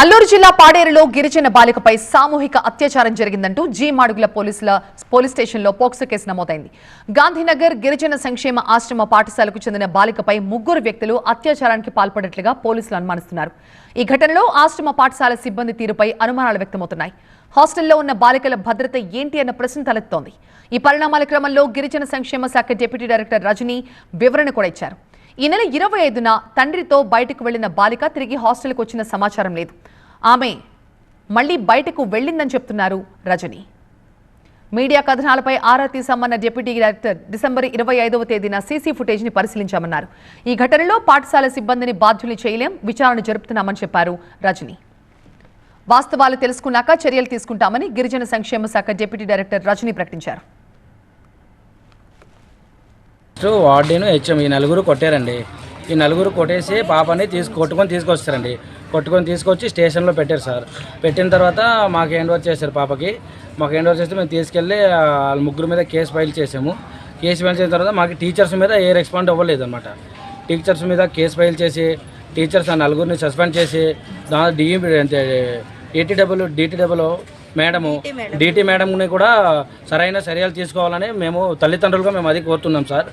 అల్లూరు జిల్లా పాడేరులో గిరిజన బాలికపై సామూహిక అత్యాచారం జరిగిందంటూ జీ మాడుగుల పోలీసుల పోలీస్ స్టేషన్లో పోక్సో కేసు నమోదైంది. గాంధీనగర్ గిరిజన సంక్షేమ ఆశ్రమ పాఠశాలకు చెందిన బాలికపై ముగ్గురు వ్యక్తులు అత్యాచారానికి పాల్పడినట్లుగా పోలీసులు అనుమానిస్తున్నారు. ఈ ఘటనలో ఆశ్రమ పాఠశాల సిబ్బంది తీరుపై అనుమానాలు వ్యక్తమవుతున్నాయి. హాస్టల్లో ఉన్న బాలికల భద్రత ఏంటి అన్న ప్రశ్న తలెత్తోంది. ఈ పరిణామాల క్రమంలో గిరిజన సంక్షేమ శాఖ డిప్యూటీ డైరెక్టర్ రజని వివరణ కూడా ఇచ్చారు. ఈ నెల ఇరవై ఐదున తండ్రితో బయటకు వెళ్ళిన బాలిక తిరిగి హాస్టల్కు వచ్చిన సమాచారం లేదు. ఆమె మళ్ళీ బయటకు వెళ్ళిందని చెప్తున్నారు రజని. మీడియా కథనాలపై ఆరా తీసామన్న డిప్యూటీ డైరెక్టర్ డిసెంబర్ ఇరవై ఐదవ తేదీన సీసీ ఫుటేజ్ని పరిశీలించామన్నారు. ఈ ఘటనలో పాఠశాల సిబ్బందిని బాధ్యులు చేయలేం విచారణ జరుపుతున్నామని చెప్పారు రజని. వాస్తవాలు తెలుసుకున్నాక చర్యలు తీసుకుంటామని గిరిజన సంక్షేమ శాఖ డిప్యూటీ డైరెక్టర్ రజని ప్రకటించారు. వార్డెన్ హెచ్ఎం ఈ నలుగురు కొట్టారండి. ఈ నలుగురు కొట్టేసి పాపని తీసు కొట్టుకొని తీసుకొస్తారండి. కొట్టుకొని తీసుకొచ్చి స్టేషన్లో పెట్టారు సార్. పెట్టిన తర్వాత మాకు హ్యాండ్ ఓవర్ చేశారు పాపకి. మాకు హ్యాండ్ ఓవర్ చేస్తే మేము తీసుకెళ్ళి వాళ్ళ ముగ్గురు మీద కేసు ఫైల్ చేసాము కేసు ఫైల్ చేసిన తర్వాత మాకు టీచర్స్ మీద ఏ రెస్పాండ్ అవ్వలేదు అనమాట టీచర్స్ మీద కేసు ఫైల్ చేసి టీచర్స్ ఆ నలుగురిని సస్పెండ్ చేసి దా DE ATW DTW madam DT మేడంని కూడా సరైన చర్యలు తీసుకోవాలని మేము తల్లిదండ్రులుగా మేము అది కోరుతున్నాం సార్.